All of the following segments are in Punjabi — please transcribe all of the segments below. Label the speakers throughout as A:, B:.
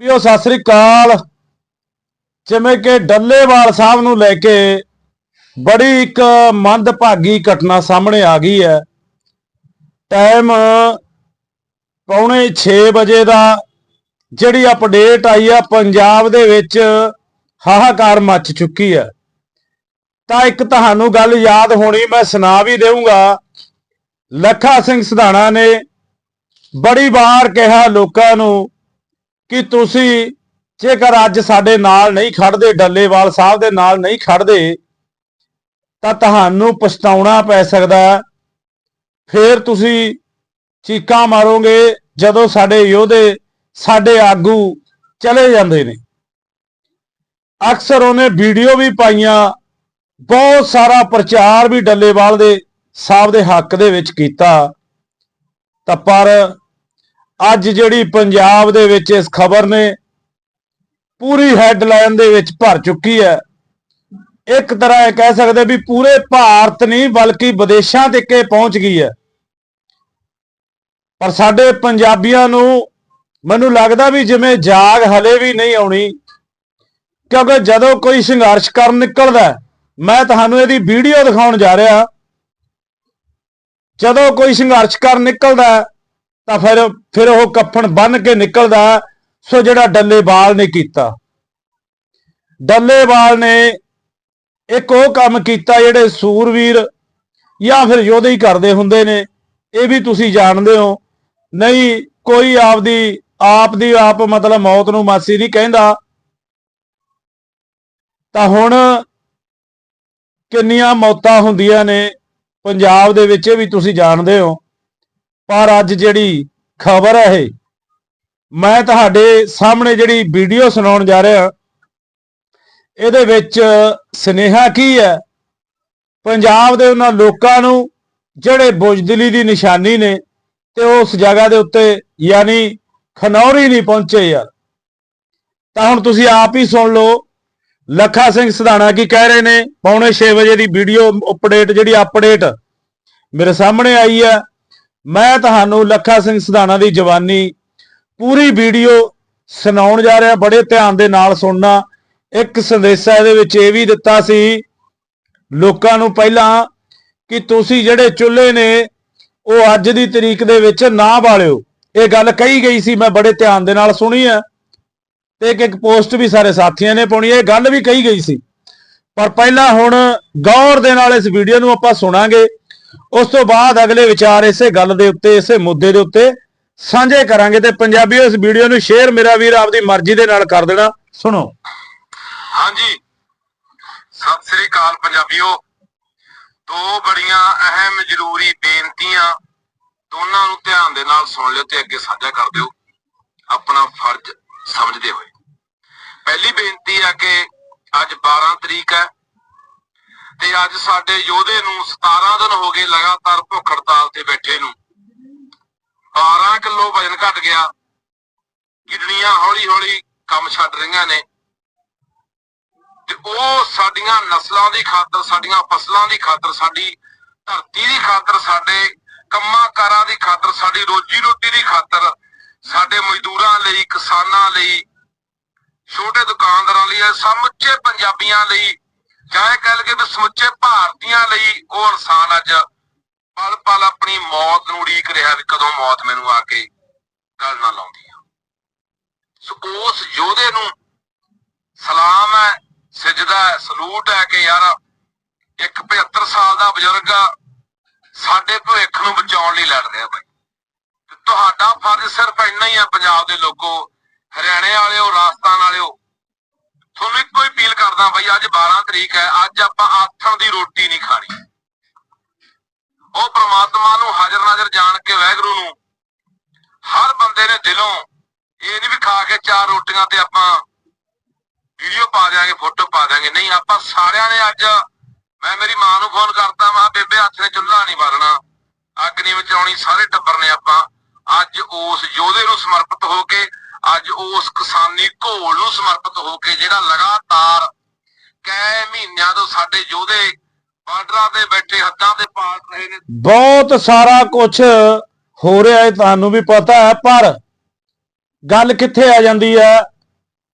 A: ਵੀਓ ਸਤਿ ਸ੍ਰੀ ਅਕਾਲ। ਜਿਵੇਂ ਕਿ ਡੱਲੇਵਾਲ ਸਾਹਿਬ ਨੂੰ ਲੈ ਕੇ ਬੜੀ ਇੱਕ ਮੰਦਭਾਗੀ ਘਟਨਾ ਸਾਹਮਣੇ ਆ ਗਈ ਹੈ। ਟਾਈਮ ਪੌਣੇ 6 ਵਜੇ ਦਾ, ਜਿਹੜੀ ਅਪਡੇਟ ਆਈ ਆ, ਪੰਜਾਬ ਦੇ ਵਿੱਚ ਹਾਹਾਕਾਰ ਮੱਚ ਚੁੱਕੀ ਹੈ। ਤਾਂ ਇੱਕ ਤੁਹਾਨੂੰ ਗੱਲ ਯਾਦ ਹੋਣੀ, ਮੈਂ ਸੁਣਾ ਵੀ ਦੇਵਾਂਗਾ ਲੱਖਾ ਸਿੰਘ ਸਧਾਣਾ ਨੇ ਬੜੀ ਵਾਰ ਕਿਹਾ ਲੋਕਾਂ ਨੂੰ ਕਿ ਤੁਸੀਂ ਜੇਕਰ ਅੱਜ ਸਾਡੇ ਨਾਲ ਨਹੀਂ ਖੜਦੇ, ਡੱਲੇਵਾਲ ਸਾਹਿਬ ਦੇ ਨਾਲ ਨਹੀਂ ਖੜਦੇ, ਤਾਂ ਤੁਹਾਨੂੰ ਪਛਤਾਉਣਾ ਪੈ ਸਕਦਾ ਫੇਰ ਤੁਸੀਂ ਚੀਕਾਂ ਮਾਰੋਗੇ ਜਦੋਂ ਸਾਡੇ ਯੋਧੇ ਸਾਡੇ ਆਗੂ ਚਲੇ ਜਾਂਦੇ ਨੇ। ਅਕਸਰ ਉਹਨੇ ਵੀਡੀਓ ਵੀ ਪਾਈਆਂ, ਬਹੁਤ ਸਾਰਾ ਪ੍ਰਚਾਰ ਵੀ ਡੱਲੇਵਾਲ ਦੇ, ਸਾਹਿਬ ਦੇ ਹੱਕ ਦੇ ਵਿੱਚ ਕੀਤਾ। ਤਾਂ ਪਰ ਅੱਜ ਜਿਹੜੀ ਪੰਜਾਬ ਦੇ ਵਿੱਚ ਇਸ ਖਬਰ ਨੇ ਪੂਰੀ ਹੈਡਲਾਈਨ ਦੇ ਵਿੱਚ ਭਰ ਚੁੱਕੀ ਹੈ। ਇੱਕ ਤਰ੍ਹਾਂ ਇਹ ਕਹਿ ਸਕਦੇ ਵੀ ਪੂਰੇ ਭਾਰਤ ਨਹੀਂ, ਬਲਕਿ ਵਿਦੇਸ਼ਾਂ ਤੱਕ ਇਹ ਪਹੁੰਚ ਗਈ ਹੈ। ਪਰ ਸਾਡੇ ਪੰਜਾਬੀਆਂ ਨੂੰ ਮੈਨੂੰ ਲੱਗਦਾ ਵੀ ਜਿਵੇਂ ਜਾਗ ਹਲੇ ਵੀ ਨਹੀਂ ਆਉਣੀ, ਕਿਉਂਕਿ ਜਦੋਂ ਕੋਈ ਸੰਘਰਸ਼ ਕਰਨ ਨਿਕਲਦਾ ਮੈਂ ਤੁਹਾਨੂੰ ਇਹਦੀ ਵੀਡੀਓ ਦਿਖਾਉਣ ਜਾ ਰਿਹਾ, ਜਦੋਂ ਕੋਈ ਸੰਘਰਸ਼ ਕਰਨ ਨਿਕਲਦਾ ਤਾਂ ਫਿਰ ਫਿਰ ਉਹ ਕਫਨ ਬੰਨ ਕੇ ਨਿਕਲਦਾ, ਸੋ ਜਿਹੜਾ ਡੱਲੇਵਾਲ ਨੇ ਕੀਤਾ। ਡੱਲੇਵਾਲ ਨੇ ਇੱਕ ਉਹ ਕੰਮ ਕੀਤਾ ਜਿਹੜੇ ਸੂਰਵੀਰ ਜਾਂ ਫਿਰ ਯੋਧੇ ਹੀ ਕਰਦੇ ਹੁੰਦੇ ਨੇ। ਇਹ ਵੀ ਤੁਸੀਂ ਜਾਣਦੇ ਹੋ। ਨਹੀਂ, ਕੋਈ ਆਪਦੀ, ਆਪ ਦੀ ਆਪ ਮਤਲਬ ਮੌਤ ਨੂੰ ਮਾਸੀ ਨਹੀਂ ਕਹਿੰਦਾ। ਤਾਂ ਹੁਣ ਕਿੰਨੀਆਂ ਮੌਤਾਂ ਹੁੰਦੀਆਂ ਨੇ, ਪੰਜਾਬ ਦੇ ਵਿੱਚ ਇਹ ਵੀ ਤੁਸੀਂ ਜਾਣਦੇ ਹੋ। ਪਰ ਅੱਜ ਜਿਹੜੀ ਖਬਰ ਹੈ ਇਹ, ਮੈਂ ਤੁਹਾਡੇ ਸਾਹਮਣੇ ਜਿਹੜੀ ਵੀਡੀਓ ਸੁਣਾਉਣ ਜਾ ਰਿਹਾ, ਇਹਦੇ ਵਿੱਚ ਸਨੇਹਾ ਕੀ ਹੈ? ਪੰਜਾਬ ਦੇ ਉਹਨਾਂ ਲੋਕਾਂ ਨੂੰ ਜਿਹੜੇ ਬੁਜ਼ਦਿਲੀ ਦੀ ਨਿਸ਼ਾਨੀ ਨੇ ਤੇ ਉਸ ਜਗ੍ਹਾ ਦੇ ਉੱਤੇ ਯਾਨੀ ਖਨੌਰੀ ਨਹੀਂ ਪਹੁੰਚੇ ਯਾਰ। ਤਾਂ ਹੁਣ ਤੁਸੀਂ ਆਪ ਹੀ ਸੁਣ ਲਓ, ਲੱਖਾ ਸਿੰਘ ਸਧਾਣਾ ਕੀ ਕਹਿ ਰਹੇ ਨੇ? ਪੌਣੇ 6 ਵਜੇ ਦੀ ਵੀਡੀਓ ਅਪਡੇਟ ਜਿਹੜੀ ਅਪਡੇਟ ਮੇਰੇ ਸਾਹਮਣੇ ਆਈ ਹੈ ਮੈਂ ਤੁਹਾਨੂੰ ਲੱਖਾ ਸਿੰਘ ਸਧਾਣਾ ਦੀ ਜਵਾਨੀ ਪੂਰੀ ਵੀਡੀਓ ਸੁਣਾਉਣ ਜਾ ਰਿਹਾ ਬੜੇ ਧਿਆਨ ਦੇ ਨਾਲ ਸੁਣਨਾ। ਇੱਕ ਸੰਦੇਸ਼ਾ ਇਹਦੇ ਵਿੱਚ ਇਹ ਵੀ ਦਿੱਤਾ ਸੀ ਲੋਕਾਂ ਨੂੰ ਪਹਿਲਾਂ ਕਿ ਤੁਸੀਂ ਜਿਹੜੇ ਚੁੱਲ੍ਹੇ ਨੇ ਉਹ ਅੱਜ ਦੀ ਤਰੀਕ ਦੇ ਵਿੱਚ ਨਾ ਬਾਲਿਓ। ਇਹ ਗੱਲ ਕਹੀ ਗਈ ਸੀ ਮੈਂ ਬੜੇ ਧਿਆਨ ਦੇ ਨਾਲ ਸੁਣੀ ਹੈ ਤੇ ਇੱਕ ਇੱਕ ਪੋਸਟ ਵੀ ਸਾਰੇ ਸਾਥੀਆਂ ਨੇ ਪਾਉਣੀ ਹੈ, ਇਹ ਗੱਲ ਵੀ ਕਹੀ ਗਈ ਸੀ। ਪਰ ਪਹਿਲਾਂ ਹੁਣ ਗੌਰ ਦੇ ਨਾਲ ਇਸ ਵੀਡੀਓ ਨੂੰ ਆਪਾਂ ਸੁਣਾਂਗੇ। ਉਸ ਤੋਂ ਬਾਅਦ ਅਗਲੇ ਵਿਚਾਰ ਇਸੇ ਗੱਲ ਦੇ ਉੱਤੇ, ਇਸੇ ਮੁੱਦੇ ਦੇ ਉੱਤੇ ਸਾਂਝੇ ਕਰਾਂਗੇ ਤੇ ਪੰਜਾਬੀਓ ਇਸ ਵੀਡੀਓ ਨੂੰ ਸ਼ੇਅਰ ਮੇਰਾ ਵੀਰ ਆਪਦੀ ਮਰਜ਼ੀ ਦੇ ਨਾਲ ਕਰ ਦੇਣਾ। ਸੁਣੋ।
B: ਹਾਂਜੀ। ਸਤਿ ਸ੍ਰੀ ਅਕਾਲ ਪੰਜਾਬੀਓ। ਦੋ ਬੜੀਆਂ ਅਹਿਮ ਜ਼ਰੂਰੀ ਬੇਨਤੀਆਂ ਦੋਨਾਂ ਨੂੰ ਧਿਆਨ ਦੇ ਨਾਲ ਸੁਣ ਲਿਓ ਤੇ ਅੱਗੇ ਸਾਂਝਾ ਕਰ ਦਿਓ। ਆਪਣਾ ਫਰਜ਼ ਸਮਝਦੇ ਹੋਏ। ਪਹਿਲੀ ਬੇਨਤੀ ਆ ਕਿ ਅੱਜ 12 ਤਰੀਕ ਹੈ ਤੇ ਅੱਜ ਸਾਡੇ ਯੋਧੇ ਨੂੰ ਲਗਾਤਾਰ ਭੁੱਖ ਹੜਤਾਲ ਤੇ ਬੈਠੇ ਨੂੰ। 12 ਕਿਲੋ ਵਜਨ ਘਟ ਗਿਆ। ਕਿਡਨੀਆਂ ਹੌਲੀ ਹੌਲੀ ਕੰਮ ਛੱਡ ਰਹੀਆਂ ਨੇ। ਤੇ ਉਹ ਸਾਡੀਆਂ ਨਸਲਾਂ ਦੀ ਖਾਤਰ, ਸਾਡੀਆਂ ਫਸਲਾਂ ਦੀ ਖਾਤਰ, ਸਾਡੀ ਧਰਤੀ ਦੀ ਖਾਤਰ, ਸਾਡੇ ਕੰਮਾਂ ਕਾਰਾਂ ਦੀ ਖਾਤਰ, ਸਾਡੀ ਰੋਜੀ ਰੋਟੀ ਦੀ ਖਾਤਰ, ਸਾਡੇ ਮਜ਼ਦੂਰਾਂ ਲਈ, ਕਿਸਾਨਾਂ ਲਈ, ਛੋਟੇ ਦੁਕਾਨਦਾਰਾਂ ਲਈ, ਸਮੁੱਚੇ ਪੰਜਾਬੀਆਂ ਲਈ ਚਾਹੇ ਕਹਿ ਲਗੇ ਵੀ ਸਮੁੱਚੇ ਭਾਰਤੀਆਂ ਲਈ ਉਹ ਇਨਸਾਨ ਅੱਜ ਪਲ ਪਲ ਆਪਣੀ ਮੌਤ ਨੂੰ ਉਡੀਕ ਰਿਹਾ ਵੀ ਕਦੋਂ ਮੌਤ ਮੈਨੂੰ ਆ ਕੇ ਗੱਲ ਨਾ ਲਾਉਂਦੀ ਆ। ਸੋ ਉਸ ਯੋਧੇ ਨੂੰ ਸਲਾਮ ਹੈ, ਸਜਦਾ ਹੈ, ਸਲੂਟ ਹੈ ਕਿ ਯਾਰ ਇੱਕ 75 ਸਾਲ ਦਾ ਬਜ਼ੁਰਗ ਸਾਡੇ ਭਵਿੱਖ ਨੂੰ ਬਚਾਉਣ ਲਈ ਲੜ ਰਿਹਾ ਬਾਈ। ਤੁਹਾਡਾ ਫਰਜ਼ ਸਿਰਫ ਇੰਨਾ ਹੀ ਆ ਪੰਜਾਬ ਦੇ ਲੋਕੋ, ਹਰਿਆਣੇ ਵਾਲਿਓ, ਰਾਜਸਥਾਨ ਵਾਲਿਓ। ਤੁਹਾਨੂੰ ਇੱਕੋ ਹੀ ਅਪੀਲ ਕਰਦਾ ਬਾਈ ਅੱਜ 12 ਤਰੀਕ ਹੈ, ਅੱਜ ਆਪਾਂ ਆਥਣ ਦੀ ਰੋਟੀ ਨਹੀਂ ਖਾਣੀ। ਉਹ ਪ੍ਰਮਾਤਮਾ ਨੂੰ ਹਾਜ਼ਰ ਨਾਜ਼ਰ ਜਾਣ ਕੇ ਵੈਗਰੂ ਨੂੰ ਹਰ ਬੰਦੇ ਨੇ ਦਿਲੋਂ ਇਹ ਨਹੀਂ ਵੀ ਖਾ ਕੇ ਚਾਰ ਰੋਟੀਆਂ ਤੇ ਆਪਾਂ ਵੀਡੀਓ ਪਾ ਦਿਆਂਗੇ ਫੋਟੋ ਪਾ ਦਿਆਂਗੇ। ਨਹੀਂ ਆਪਾਂ ਸਾਰਿਆਂ ਨੇ ਅੱਜ ਮੈਂ ਮੇਰੀ ਮਾਂ ਨੂੰ ਫੋਨ ਕਰਤਾ ਮੈਂ ਕਿਹਾ, ਬੇਬੇ ਹੱਥ ਨੇ ਚੁੱਲ੍ਹਾ ਨਹੀਂ ਬਾਲਣਾ। ਅੱਗ ਨਹੀਂ ਬਚਾਉਣੀ ਸਾਰੇ ਟੱਬਰ ਨੇ ਆਪਾਂ ਅੱਜ ਉਸ ਯੋਧੇ ਨੂੰ ਸਮਰਪਿਤ ਹੋ ਕੇ ਅੱਜ ਉਸ ਕਿਸਾਨੀ ਘੋਲ ਨੂੰ ਸਮਰਪਿਤ ਹੋ ਕੇ ਜਿਹੜਾ ਲਗਾਤਾਰ ਕਈ ਮਹੀਨਿਆਂ ਤੋਂ ਸਾਡੇ ਯੋਧੇ ਬਾਰਡਰਾਂ ਤੇ ਬੈਠੇ, ਹੱਦਾਂ ਦੇ ਪਾਲ ਰਹੇ ਨੇ।
A: ਬਹੁਤ ਸਾਰਾ ਕੁਝ ਹੋ ਰਿਹਾ ਹੈ, ਤੁਹਾਨੂੰ ਵੀ ਪਤਾ ਹੈ, ਪਰ ਗੱਲ ਕਿੱਥੇ ਆ ਜਾਂਦੀ ਹੈ?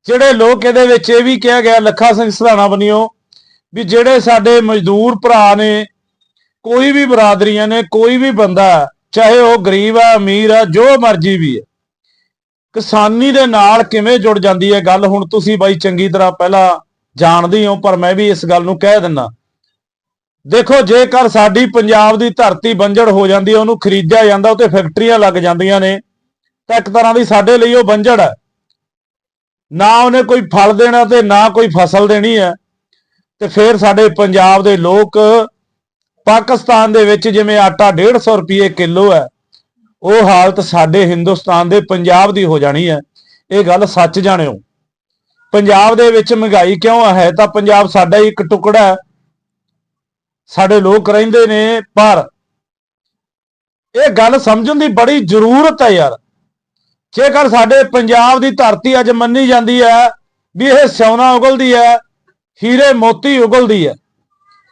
A: ਜਿਹੜੇ ਲੋਕ ਇਹਦੇ ਵਿੱਚ ਇਹ ਵੀ ਕਿਹਾ ਗਿਆ, ਲੱਖਾ ਸਿੰਘ ਸਧਾਣਾ ਬਣਿਓ, ਵੀ ਜਿਹੜੇ ਸਾਡੇ ਮਜ਼ਦੂਰ ਭਰਾ ਨੇ, ਕੋਈ ਵੀ ਬਰਾਦਰੀਆਂ ਨੇ, ਕੋਈ ਵੀ ਬੰਦਾ ਚਾਹੇ ਉਹ ਗਰੀਬ ਆ ਅਮੀਰ ਆ ਜੋ ਮਰਜ਼ੀ ਵੀ ਹੈ, ਕਿਸਾਨੀ ਦੇ ਨਾਲ ਕਿਵੇਂ ਜੁੜ ਜਾਂਦੀ ਹੈ? ਗੱਲ ਹੁਣ ਤੁਸੀਂ ਬਾਈ ਚੰਗੀ ਤਰ੍ਹਾਂ ਪਹਿਲਾਂ ਜਾਣਦੇ ਹੋ, ਪਰ ਮੈਂ ਵੀ ਇਸ ਗੱਲ ਨੂੰ ਕਹਿ ਦਿੰਦਾ। ਦੇਖੋ, ਜੇਕਰ ਸਾਡੀ ਪੰਜਾਬ ਦੀ ਧਰਤੀ ਬੰਜੜ ਹੋ ਜਾਂਦੀ ਹੈ, ਉਹਨੂੰ ਖਰੀਦਿਆ ਜਾਂਦਾ ਉੱਤੇ ਫੈਕਟਰੀਆਂ ਲੱਗ ਜਾਂਦੀਆਂ ਨੇ, ਤਾਂ ਇੱਕ ਤਰ੍ਹਾਂ ਦੀ ਸਾਡੇ ਲਈ ਉਹ ਬੰਜੜ ਹੈ। ਨਾ ਉਹਨੇ ਕੋਈ ਫਲ ਦੇਣਾ ਤੇ ਨਾ ਕੋਈ ਫਸਲ ਦੇਣੀ ਹੈ। ਤੇ ਫਿਰ ਸਾਡੇ ਪੰਜਾਬ ਦੇ ਲੋਕ ਪਾਕਿਸਤਾਨ ਦੇ ਵਿੱਚ ਜਿਵੇਂ ਆਟਾ 150 ਰੁਪਏ ਕਿਲੋ ਹੈ, ਉਹ ਹਾਲਤ ਸਾਡੇ ਹਿੰਦੁਸਤਾਨ ਦੇ ਪੰਜਾਬ ਦੀ ਹੋ ਜਾਣੀ ਹੈ। ਇਹ ਗੱਲ ਸੱਚ ਜਾਣਿਓ। ਪੰਜਾਬ ਦੇ ਵਿੱਚ ਮਹਿੰਗਾਈ ਕਿਉਂ ਹੈ? ਤਾਂ ਪੰਜਾਬ ਸਾਡਾ ਹੀ ਇੱਕ ਟੁਕੜਾ ਹੈ। ਸਾਡੇ ਲੋਕ ਰਹਿੰਦੇ ਨੇ ਪਰ ਇਹ ਗੱਲ ਸਮਝਣ ਦੀ ਬੜੀ ਜ਼ਰੂਰਤ ਹੈ ਯਾਰ। ਜੇਕਰ ਸਾਡੇ ਪੰਜਾਬ ਦੀ ਧਰਤੀ ਅੱਜ ਮੰਨੀ ਜਾਂਦੀ ਹੈ ਵੀ ਇਹ ਸੋਨਾ ਉਗਲਦੀ ਹੈ, ਹੀਰੇ ਮੋਤੀ ਉਗਲਦੀ ਹੈ,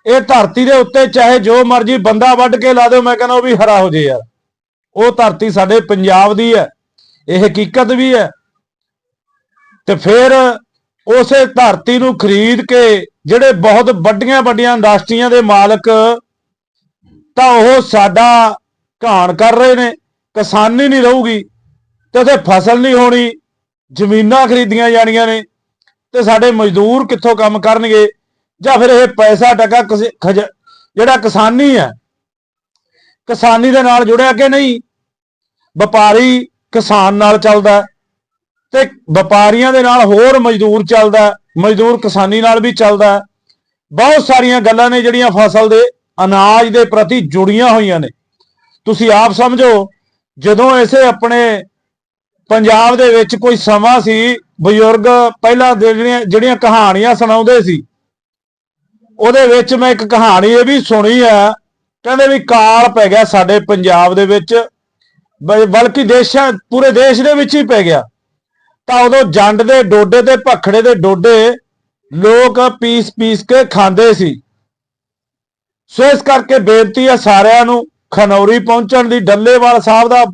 A: ਇਹ ਧਰਤੀ ਦੇ ਉੱਤੇ ਚਾਹੇ ਜੋ ਮਰਜ਼ੀ ਬੰਦਾ ਵੱਢ ਕੇ ਲਾ ਦਿਓ, ਮੈਂ ਕਹਿੰਦਾ ਉਹ ਵੀ ਹਰਾ ਹੋ ਜੇ ਯਾਰ। ਉਹ ਧਰਤੀ ਸਾਡੇ ਪੰਜਾਬ ਦੀ ਹੈ, ਇਹ ਹਕੀਕਤ ਵੀ ਹੈ। ਤੇ ਫਿਰ ਉਸੇ ਧਰਤੀ ਨੂੰ ਖਰੀਦ ਕੇ ਜਿਹੜੇ ਬਹੁਤ ਵੱਡੀਆਂ ਵੱਡੀਆਂ ਇੰਡਸਟਰੀਆਂ ਦੇ ਮਾਲਕ ਤਾਂ ਉਹ ਸਾਡਾ ਘਾਣ ਕਰ ਰਹੇ ਨੇ, ਕਿਸਾਨੀ ਨਹੀਂ ਰਹੂਗੀ ਤੇ ਉਥੇ ਫਸਲ ਨਹੀਂ ਹੋਣੀ, ਜ਼ਮੀਨਾਂ ਖਰੀਦੀਆਂ ਜਾਣੀਆਂ ਨੇ ਤੇ ਸਾਡੇ ਮਜ਼ਦੂਰ ਕਿੱਥੋਂ ਕੰਮ ਕਰਨਗੇ? ਜਾਂ ਫਿਰ ਇਹ ਪੈਸਾ ਟਕਾ ਕਿਸੇ- ਖਜ- ਜਿਹੜਾ ਕਿਸਾਨੀ ਹੈ, ਕਿਸਾਨੀ ਦੇ ਨਾਲ ਜੁੜਿਆ ਕਿ ਨਹੀਂ? ਵਪਾਰੀ ਕਿਸਾਨ ਨਾਲ ਚੱਲਦਾ ਤੇ ਵਪਾਰੀਆਂ ਦੇ ਨਾਲ ਹੋਰ ਮਜ਼ਦੂਰ ਚੱਲਦਾ ਮਜ਼ਦੂਰ ਕਿਸਾਨੀ ਨਾਲ ਵੀ ਚੱਲਦਾ ਹੈ। ਬਹੁਤ ਸਾਰੀਆਂ ਗੱਲਾਂ ਨੇ ਜਿਹੜੀਆਂ ਫਸਲ ਦੇ ਅਨਾਜ ਦੇ ਪ੍ਰਤੀ ਜੁੜੀਆਂ ਹੋਈਆਂ ਨੇ ਤੁਸੀਂ ਆਪ ਸਮਝੋ, ਜਦੋਂ ਐਸੇ ਆਪਣੇ ਪੰਜਾਬ ਦੇ ਵਿੱਚ ਕੋਈ ਸਮਾਂ ਸੀ, ਬਜ਼ੁਰਗ ਪਹਿਲਾਂ ਜਿਹੜੀਆਂ ਜਿਹੜੀਆਂ ਕਹਾਣੀਆਂ ਸੁਣਾਉਂਦੇ ਸੀ, ਉਹਦੇ ਵਿੱਚ ਮੈਂ ਇੱਕ ਕਹਾਣੀ ਇਹ ਵੀ ਸੁਣੀ ਆ ਕਹਿੰਦੇ ਵੀ ਕਾਲ ਪੈ ਗਿਆ ਸਾਡੇ ਪੰਜਾਬ ਦੇ ਵਿੱਚ ਬਲਕਿ ਦੇਸ਼ਾਂ ਪੂਰੇ ਦੇਸ਼ ਦੇ ਵਿੱਚ ਹੀ ਪੈ ਗਿਆ ਤਾਂ ਉਦੋਂ ਜੰਡ ਦੇ ਡੋਡੇ ਤੇ ਭਖੜੇ ਦੇ ਡੋਡੇ ਲੋਕ ਪੀਸ ਪੀਸ ਕੇ ਖਾਂਦੇ ਸੀ। ਸੋ ਇਸ ਕਰਕੇ ਬੇਨਤੀ ਆ ਸਾਰਿਆਂ ਨੂੰ, ਖਨੌਰੀ ਪਹੁੰਚਣ ਦੀ, ਡੱਲੇਵਾਲ ਸਾਹਿਬ ਦਾ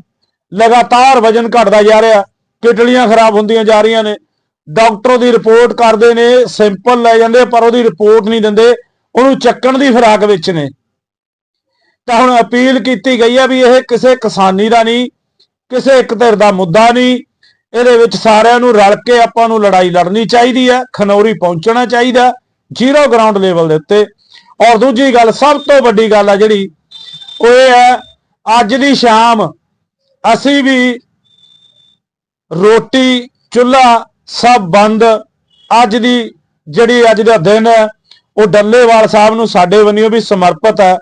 A: ਲਗਾਤਾਰ ਵਜਨ ਘਟਦਾ ਜਾ ਰਿਹਾ, ਕਿਡਨੀਆਂ ਖਰਾਬ ਹੁੰਦੀਆਂ ਜਾ ਰਹੀਆਂ ਨੇ। ਡਾਕਟਰ ਦੀ ਰਿਪੋਰਟ ਕਰਦੇ ਨੇ, ਸਿੰਪਲ ਲੈ ਜਾਂਦੇ, ਪਰ ਉਹਦੀ ਰਿਪੋਰਟ ਨਹੀਂ ਦਿੰਦੇ, ਉਹਨੂੰ ਚੱਕਣ ਦੀ ਫਿਰਾਕ ਵਿੱਚ ਨੇ। ਤਾਂ ਹੁਣ ਅਪੀਲ ਕੀਤੀ ਗਈ ਹੈ ਵੀ ਇਹ ਕਿਸੇ ਕਿਸਾਨੀ ਦਾ ਨਹੀਂ, ਕਿਸੇ ਇੱਕ ਧਿਰ ਦਾ ਮੁੱਦਾ ਨਹੀਂ ਇਹਦੇ ਵਿੱਚ ਸਾਰਿਆਂ ਨੂੰ ਰਲ ਕੇ ਆਪਾਂ ਨੂੰ ਲੜਾਈ ਲੜਨੀ ਚਾਹੀਦੀ ਹੈ, ਖਨੌਰੀ ਪਹੁੰਚਣਾ ਚਾਹੀਦਾ, ਜ਼ੀਰੋ ਗਰਾਊਂਡ ਲੈਵਲ ਦੇ ਉੱਤੇ। ਔਰ ਦੂਜੀ ਗੱਲ, ਸਭ ਤੋਂ ਵੱਡੀ ਗੱਲ ਆ ਜਿਹੜੀ, ਉਹ ਇਹ ਹੈ, ਅੱਜ ਦੀ ਸ਼ਾਮ ਅਸੀਂ ਵੀ ਰੋਟੀ, ਚੁੱਲ੍ਹਾ ਸਭ ਬੰਦ। ਅੱਜ ਦੀ ਜਿਹੜੀ ਅੱਜ ਦਾ ਦਿਨ ਹੈ, ਉਹ ਡੱਲੇਵਾਲ ਸਾਹਿਬ ਨੂੰ ਸਾਡੇ ਵੰਨਿਓ ਵੀ ਸਮਰਪਿਤ ਹੈ।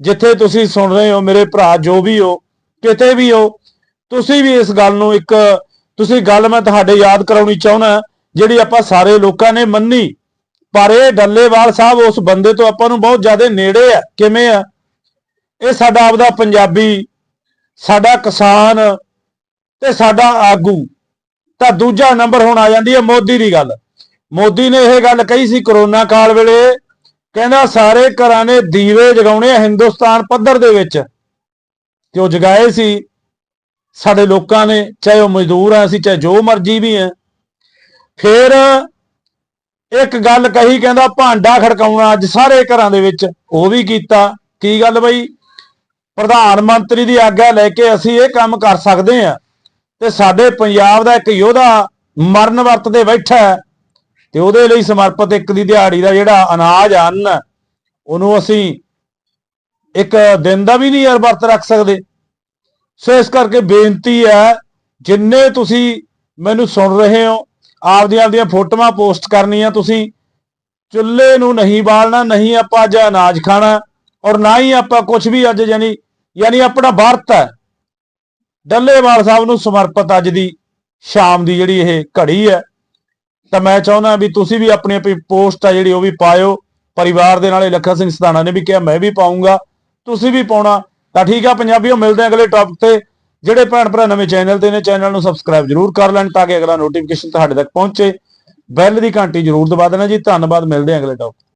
A: ਜਿੱਥੇ ਤੁਸੀਂ ਸੁਣ ਰਹੇ ਹੋ ਮੇਰੇ ਭਰਾ ਜੋ ਵੀ ਹੋ, ਕਿਤੇ ਵੀ ਹੋ, ਤੁਸੀਂ ਵੀ ਇਸ ਗੱਲ ਨੂੰ ਇੱਕ ਤੁਸੀਂ ਗੱਲ ਮੈਂ ਤੁਹਾਡੇ ਯਾਦ ਕਰਾਉਣੀ ਚਾਹੁੰਦਾ, ਜਿਹੜੀ ਆਪਾਂ ਸਾਰੇ ਲੋਕਾਂ ਨੇ ਮੰਨੀ, ਪਰ ਇਹ ਡੱਲੇਵਾਲ ਸਾਹਿਬ ਉਸ ਬੰਦੇ ਤੋਂ ਆਪਾਂ ਨੂੰ ਬਹੁਤ ਜ਼ਿਆਦਾ ਨੇੜੇ ਆ। ਕਿਵੇਂ ਆ? ਇਹ ਸਾਡਾ ਆਪਦਾ ਪੰਜਾਬੀ, ਸਾਡਾ ਕਿਸਾਨ ਤੇ ਸਾਡਾ ਆਗੂ। ਤਾਂ ਦੂਜਾ ਨੰਬਰ ਹੁਣ ਆ ਜਾਂਦੀ ਹੈ ਮੋਦੀ ਦੀ ਗੱਲ। ਮੋਦੀ ਨੇ ਇਹ ਗੱਲ ਕਹੀ ਸੀ ਕਰੋਨਾ ਕਾਲ ਵੇਲੇ, ਕਹਿੰਦਾ ਸਾਰੇ ਘਰਾਂ ਨੇ ਦੀਵੇ ਜਗਾਉਣੇ ਆ ਹਿੰਦੁਸਤਾਨ ਪੱਧਰ ਦੇ ਵਿੱਚ। ਤੇ ਉਹ ਜਗਾਏ ਸੀ। ਸਾਡੇ ਲੋਕਾਂ ਨੇ ਚਾਹੇ ਉਹ ਮਜ਼ਦੂਰ ਆ ਅਸੀਂ ਚਾਹੇ ਜੋ ਮਰਜ਼ੀ ਵੀ ਆ। ਫਿਰ ਇੱਕ ਗੱਲ ਕਹੀ ਕਹਿੰਦਾ ਭਾਂਡਾ ਖੜਕਾਉਣਾ ਅੱਜ ਸਾਰੇ ਘਰਾਂ ਦੇ ਵਿੱਚ ਉਹ ਵੀ ਕੀਤਾ। ਕੀ ਗੱਲ ਬਈ? ਪ੍ਰਧਾਨ ਮੰਤਰੀ ਦੀ ਆਗਿਆ ਲੈ ਕੇ ਅਸੀਂ ਇਹ ਕੰਮ ਕਰ ਸਕਦੇ ਆ। ਤੇ ਸਾਡੇ ਪੰਜਾਬ ਦਾ ਇੱਕ ਯੋਧਾ ਮਰਨ ਵਰਤ ਤੇ ਬੈਠਾ ਹੈ ਤੇ ਉਹਦੇ ਲਈ ਸਮਰਪਿਤ ਇੱਕ ਦੀ ਦਿਹਾੜੀ ਦਾ ਜਿਹੜਾ ਅਨਾਜ ਆ, ਅੰਨ ਉਹਨੂੰ ਅਸੀਂ ਇੱਕ ਦਿਨ ਦਾ ਵੀ ਨਹੀਂ ਯਾਰ ਵਰਤ ਰੱਖ ਸਕਦੇ। ਸੋ ਇਸ ਕਰਕੇ ਬੇਨਤੀ ਹੈ, ਜਿੰਨੇ ਤੁਸੀਂ ਮੈਨੂੰ ਸੁਣ ਰਹੇ ਹੋ, ਆਪਦੀਆਂ ਆਪਦੀਆਂ ਫੋਟੋਆਂ ਪੋਸਟ ਕਰਨੀਆਂ ਤੁਸੀਂ, ਚੁੱਲ੍ਹੇ ਨੂੰ ਨਹੀਂ ਬਾਲਣਾ, ਨਹੀਂ ਆਪਾਂ ਅੱਜ ਅਨਾਜ ਖਾਣਾ, ਔਰ ਨਾ ਹੀ ਆਪਾਂ ਕੁਝ ਵੀ ਅੱਜ ਯਾਨੀ ਯਾਨੀ ਆਪਣਾ ਵਰਤ ਹੈ। ਡੱਲੇਵਾਲ ਸਾਹਿਬ ਨੂੰ ਸਮਰਪਿਤ ਅੱਜ ਦੀ ਸ਼ਾਮ ਦੀ ਜਿਹੜੀ ਇਹ ਘੜੀ ਹੈ, ਤਾਂ ਮੈਂ ਚਾਹੁੰਦਾ ਵੀ ਤੁਸੀਂ ਵੀ ਆਪਣੀ ਆਪਣੀ ਪੋਸਟ ਆ ਜਿਹੜੀ ਉਹ ਵੀ ਪਾਇਓ। ਪਰਿਵਾਰ ਦੇ ਨਾਲ ਲੱਖਾ ਸਿੰਘ ਸਦਾਣਾ ਨੇ ਵੀ ਕਿਹਾ, ਮੈਂ ਵੀ ਪਾਉਂਗਾ ਤੁਸੀਂ ਵੀ ਪਾਉਣਾ। ਤਾਂ ਠੀਕ ਆ, ਪੰਜਾਬੀਓ, ਮਿਲਦੇ ਆ ਅਗਲੇ ਟੌਪਿਕ ਤੇ। ਜਿਹੜੇ ਭੈਣ ਭਰਾ ਨਵੇਂ ਚੈਨਲ ਤੇ ਨੇ ਚੈਨਲ ਨੂੰ ਸਬਸਕ੍ਰਾਈਬ ਜਰੂਰ ਕਰ ਲੈਣ ਤਾਂ ਕਿ ਅਗਲਾ ਨੋਟੀਫਿਕੇਸ਼ਨ ਤੁਹਾਡੇ ਤੱਕ ਪਹੁੰਚੇ। ਬੈਲ ਦੀ ਘੰਟੀ ਜਰੂਰ ਦਬਾ ਦੇਣਾ ਜੀ। ਧੰਨਵਾਦ, ਮਿਲਦੇ ਆ ਅਗਲੇ ਟੌਪਿਕ